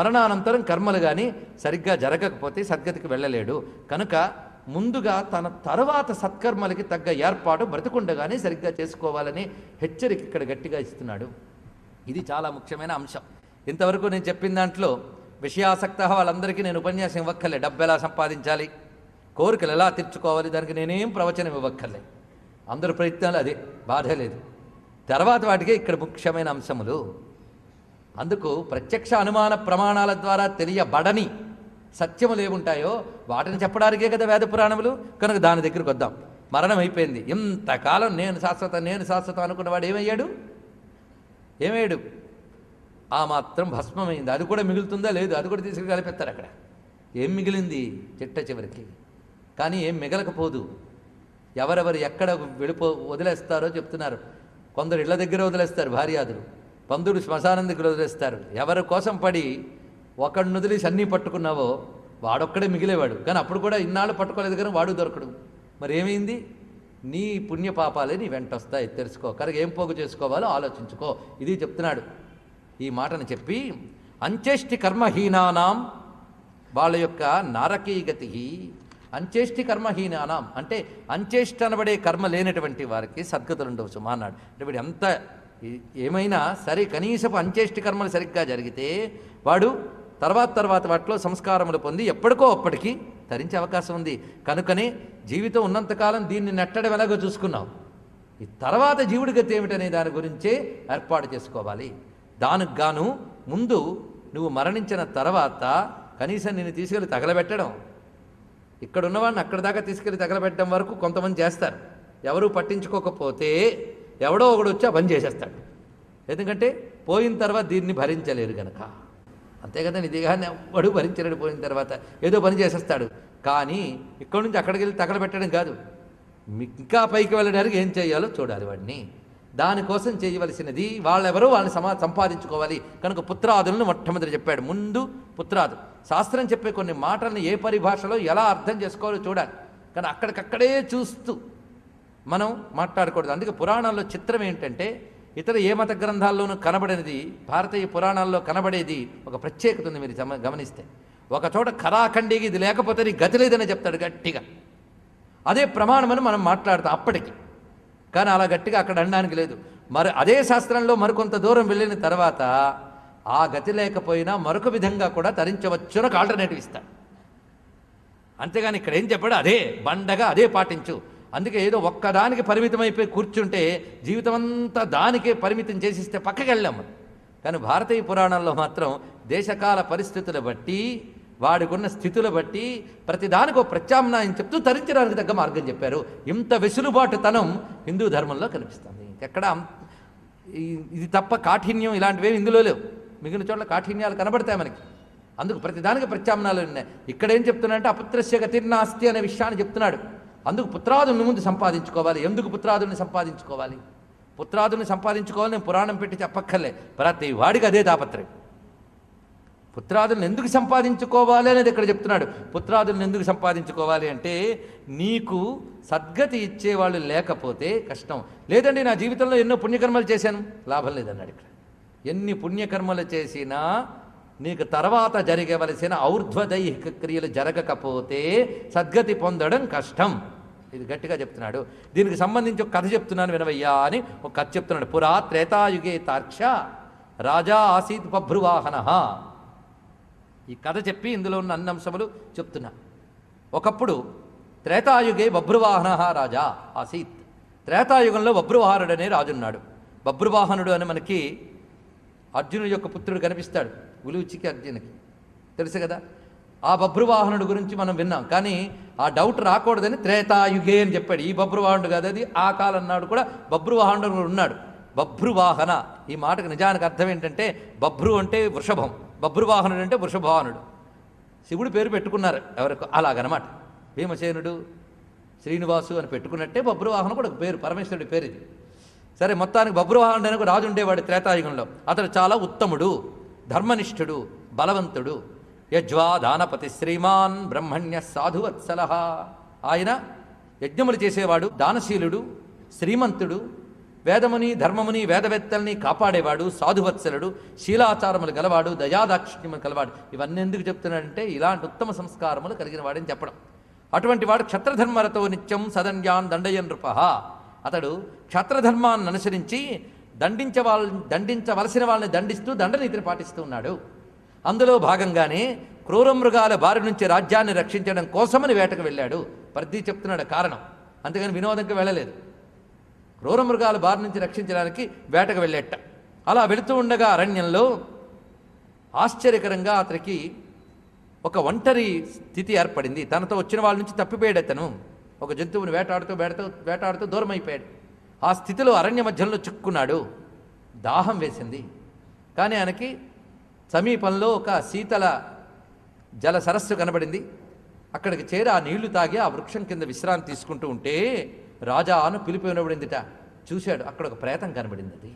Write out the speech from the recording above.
మరణానంతరం కర్మలు కానీ సరిగ్గా జరగకపోతే సద్గతికి వెళ్ళలేడు. కనుక ముందుగా తన తర్వాత సత్కర్మలకి తగ్గ ఏర్పాటు బ్రతికుండగానే సరిగ్గా చేసుకోవాలని హెచ్చరిక ఇక్కడ గట్టిగా ఇస్తున్నాడు. ఇది చాలా ముఖ్యమైన అంశం. ఇంతవరకు నేను చెప్పిన దాంట్లో విషయాసక్త వాళ్ళందరికీ నేను ఉపన్యాసం ఇవ్వక్కర్లే. డబ్బు ఎలా సంపాదించాలి? కోరికలు ఎలా తీర్చుకోవాలి? దానికి నేనేం ప్రవచనం ఇవ్వక్కర్లే. అందరు ప్రయత్నాలు అదే. బాధే లేదు. తర్వాత వాటికే ఇక్కడ ముఖ్యమైన అంశములు. అందుకు ప్రత్యక్ష అనుమాన ప్రమాణాల ద్వారా తెలియబడని సత్యములు ఏముంటాయో వాటిని చెప్పడానికే కదా వేద పురాణములు. కనుక దాని దగ్గరికి వద్దాం. మరణం అయిపోయింది. ఇంతకాలం నేను శాశ్వత నేను శాశ్వతం అనుకున్నవాడు ఏమయ్యాడు? ఏమయ్యాడు? ఆ మాత్రం భస్మమైంది. అది కూడా మిగులుతుందా? లేదు. అది కూడా తీసుకుని కలిపిస్తారు అక్కడ. ఏం మిగిలింది? చిట్ట చివరికి. కానీ ఏం మిగలకపోదు. ఎవరెవరు ఎక్కడ వెళ్ళిపో వదిలేస్తారో చెప్తున్నారు. కొందరు ఇళ్ళ దగ్గర వదిలేస్తారు భార్యాదులు. పందుడు శ్మశానం వదిలేస్తారు. ఎవరి కోసం పడి ఒకడిని వదిలేసి అన్నీ పట్టుకున్నావో వాడొక్కడే మిగిలేవాడు. కానీ అప్పుడు కూడా ఇన్నాళ్ళు పట్టుకోలేదు కానీ వాడు దొరకడు. మరి ఏమైంది? నీ పుణ్యపాపాలే నీ వెంట వస్తాయి. తెలుసుకో. కనుక ఏం పోగు చేసుకోవాలో ఆలోచించుకో. ఇది చెప్తున్నాడు. ఈ మాటను చెప్పి అంచేష్టి కర్మహీనానాం వాళ్ళ యొక్క నారకీగతి అంచేష్టి కర్మహీనానాం. అంటే అంచేష్టి అనబడే కర్మ లేనటువంటి వారికి సద్గతులు ఉండవు మా అన్నాడు. అంటే వీడు ఎంత ఏమైనా సరే కనీసపు అంచేష్టి కర్మలు సరిగ్గా జరిగితే వాడు తర్వాత తర్వాత వాటిలో సంస్కారములు పొంది ఎప్పటికో అప్పటికి తరించే అవకాశం ఉంది. కనుకనే జీవితం ఉన్నంతకాలం దీన్ని నెట్టడం ఎలాగో చూసుకున్నాం ఈ తర్వాత జీవుడి గతి ఏమిటనే దాని గురించే ఏర్పాటు చేసుకోవాలి. దానికి గాను ముందు నువ్వు మరణించిన తర్వాత కనీసం నిన్ను తీసుకెళ్ళి తగలబెట్టడం. ఇక్కడ ఉన్నవాడిని అక్కడ దాకా తీసుకెళ్ళి తగలబెట్టడం వరకు కొంతమంది చేస్తారు. ఎవరూ పట్టించుకోకపోతే ఎవడో ఒకడు వచ్చి ఆ పని చేసేస్తాడు. ఎందుకంటే పోయిన తర్వాత దీన్ని భరించలేరు కనుక అంతే కదా నిధిగానే వాడు భరించలేడు పోయిన తర్వాత. ఏదో పని చేసేస్తాడు. కానీ ఇక్కడి నుంచి అక్కడికి వెళ్ళి తగలబెట్టడం కాదు. ఇంకా పైకి వెళ్ళడానికి ఏం చేయాలో చూడాలి వాడిని. దానికోసం చేయవలసినది వాళ్ళెవరో వాళ్ళని సమా సంపాదించుకోవాలి. కనుక పుత్రాదులను మొట్టమొదటి చెప్పాడు. ముందు పుత్రాదు. శాస్త్రం చెప్పే కొన్ని మాటలను ఏ పరిభాషలో ఎలా అర్థం చేసుకోవాలో చూడాలి. కానీ అక్కడికక్కడే చూస్తూ మనం మాట్లాడకూడదు. అందుకే పురాణాల్లో చిత్రం ఏంటంటే ఇతర ఏ మత గ్రంథాల్లోనూ కనబడినది భారతీయ పురాణాల్లో కనబడేది ఒక ప్రత్యేకత ఉంది మీరు గమనిస్తే. ఒక చోట కరాఖండికి ఇది లేకపోతే నీ గతి లేదని చెప్తాడు గట్టిగా. అదే ప్రమాణమని మనం మాట్లాడతాం అప్పటికి. కానీ అలా గట్టిగా అక్కడ అనడానికి లేదు. మరి అదే శాస్త్రంలో మరికొంత దూరం వెళ్ళిన తర్వాత ఆ గతి లేకపోయినా మరొక విధంగా కూడా తరించవచ్చున ఒక ఆల్టర్నేటివ్ ఇస్తాడు. అంతేగాని ఇక్కడ ఏం చెప్పాడు? అదే బండగా అదే పాటించు. అందుకే ఏదో ఒక్కదానికి పరిమితమైపోయి కూర్చుంటే జీవితం అంతా దానికే పరిమితం చేసిస్తే పక్కకి వెళ్ళాం కానీ భారతీయ పురాణాల్లో మాత్రం దేశకాల పరిస్థితులు బట్టి వాడికున్న స్థితుల బట్టి ప్రతిదానికి ఒక ప్రత్యామ్నాయం చెప్తూ తరించడానికి తగ్గ మార్గం చెప్పారు. ఇంత వెసులుబాటుతనం హిందూ ధర్మంలో కనిపిస్తుంది. ఎక్కడ ఇది తప్ప కాఠిన్యం ఇలాంటివేవి ఇందులో లేవు. మిగిలిన చోట్ల కాఠిన్యాలు కనబడతాయి మనకి. అందుకు ప్రతిదానికి ప్రత్యామ్నాయాలు ఉన్నాయి. ఇక్కడ ఏం చెప్తున్నాడంటే అపుత్రస్య గతిర్నాస్తి అనే విషయాన్ని చెప్తున్నాడు. అందుకు పుత్రాదుని ముందు సంపాదించుకోవాలి. ఎందుకు పుత్రాదుని సంపాదించుకోవాలి? పుత్రాదుని సంపాదించుకోవాలి నేను పురాణం పెట్టి చెప్పక్కర్లే. ప్రతి వాడికి అదే తాపత్రయం. పుత్రాదులను ఎందుకు సంపాదించుకోవాలి అనేది ఇక్కడ చెప్తున్నాడు. పుత్రాదులను ఎందుకు సంపాదించుకోవాలి అంటే నీకు సద్గతి ఇచ్చేవాళ్ళు లేకపోతే కష్టం. లేదండి నా జీవితంలో ఎన్నో పుణ్యకర్మలు చేశాను. లాభం లేదన్నాడు ఇక్కడ. ఎన్ని పుణ్యకర్మలు చేసినా నీకు తర్వాత జరగవలసిన ఔర్ధ్వదైహిక క్రియలు జరగకపోతే సద్గతి పొందడం కష్టం. ఇది గట్టిగా చెప్తున్నాడు. దీనికి సంబంధించి ఒక కథ చెప్తున్నాను వినవయ్యా అని ఒక కథ చెప్తున్నాడు. పురా త్రేతాయుగే తార్క్ష రాజా ఆసీత్ బభ్రువాహన ఈ కథ చెప్పి ఇందులో ఉన్న అన్ని అంశములు చెప్తున్నా. ఒకప్పుడు త్రేతాయుగే బభ్రువాహన రాజా ఆసీత్. త్రేతాయుగంలో బభ్రువాహనుడు అనే రాజున్నాడు. బభ్రువాహనుడు అని మనకి అర్జునుడి యొక్క పుత్రుడు కనిపిస్తాడు. ఉలుచికి అర్జునికి తెలుసు కదా? ఆ బభ్రువాహనుడు గురించి మనం విన్నాం. కానీ ఆ డౌట్ రాకూడదని త్రేతాయుగే అని చెప్పాడు. ఈ బభ్రువాహనుడు కాదు అది. ఆ కాలం నాడు కూడా బభ్రువాహనుడు కూడా ఉన్నాడు. బభ్రువాహన ఈ మాటకు నిజానికి అర్థం ఏంటంటే బభ్రు అంటే వృషభం. బభ్రువాహనుడు అంటే వృషభవాహనుడు శివుడు పేరు పెట్టుకున్నారు ఎవరికి? అలాగనమాట. భీమసేనుడు శ్రీనివాసు అని పెట్టుకున్నట్టే బభ్రువాహన కూడా పేరు. పరమేశ్వరుడి పేరు ఇది. సరే మొత్తానికి బభ్రువాహనుడు అని ఒక రాజు ఉండేవాడు త్రేతాయుగంలో. అతడు చాలా ఉత్తముడు. ధర్మనిష్ఠుడు బలవంతుడు. యజ్వాదానపతి శ్రీమాన్ బ్రహ్మణ్య సాధువత్సల ఆయన యజ్ఞములు చేసేవాడు దానశీలుడు శ్రీమంతుడు వేదముని ధర్మముని వేదవేత్తల్ని కాపాడేవాడు సాధువత్సలుడు శీలాచారములు గలవాడు దయాదాక్షిణ్యములు గలవాడు ఇవన్నీ ఎందుకు చెప్తున్నాడంటే ఇలాంటి ఉత్తమ సంస్కారములు కలిగిన వాడని చెప్పడం. అటువంటి వాడు క్షత్రధర్మలతో నిత్యం సదన్యాన్ దండయన్ నృప అతడు క్షత్రధర్మాన్ని అనుసరించి దండించే వాళ్ళని దండించవలసిన వాళ్ళని దండిస్తూ దండనీతిని పాటిస్తూ ఉన్నాడు. అందులో భాగంగానే క్రూర మృగాల బారి నుంచి రాజ్యాన్ని రక్షించడం కోసమని వేటకు వెళ్ళాడు. ప్రతి చెప్తున్నాడు కారణం. అంతేగాని వినోదంకి వెళ్ళలేదు. క్రూర మృగాల బారి నుంచి రక్షించడానికి వేటకు వెళ్ళేట. అలా వెళుతూ ఉండగా అరణ్యంలో ఆశ్చర్యకరంగా అతనికి ఒక ఒంటరి స్థితి ఏర్పడింది. తనతో వచ్చిన వాళ్ళ నుంచి తప్పిపోయాడు అతను. ఒక జంతువుని వేటాడుతూ వేటతో వేటాడుతూ దూరం అయిపోయాడు ఆ స్థితిలో అరణ్య మధ్యంలో చిక్కున్నాడు దాహం వేసింది. కానీ ఆయనకి సమీపంలో ఒక శీతల జల సరస్సు కనబడింది. అక్కడికి చేరి ఆ నీళ్ళు తాగి ఆ వృక్షం కింద విశ్రాంతి తీసుకుంటూ ఉంటే రాజా అను పిలిపి వినబడిందిట చూశాడు. అక్కడ ఒక ప్రేతం కనబడింది అది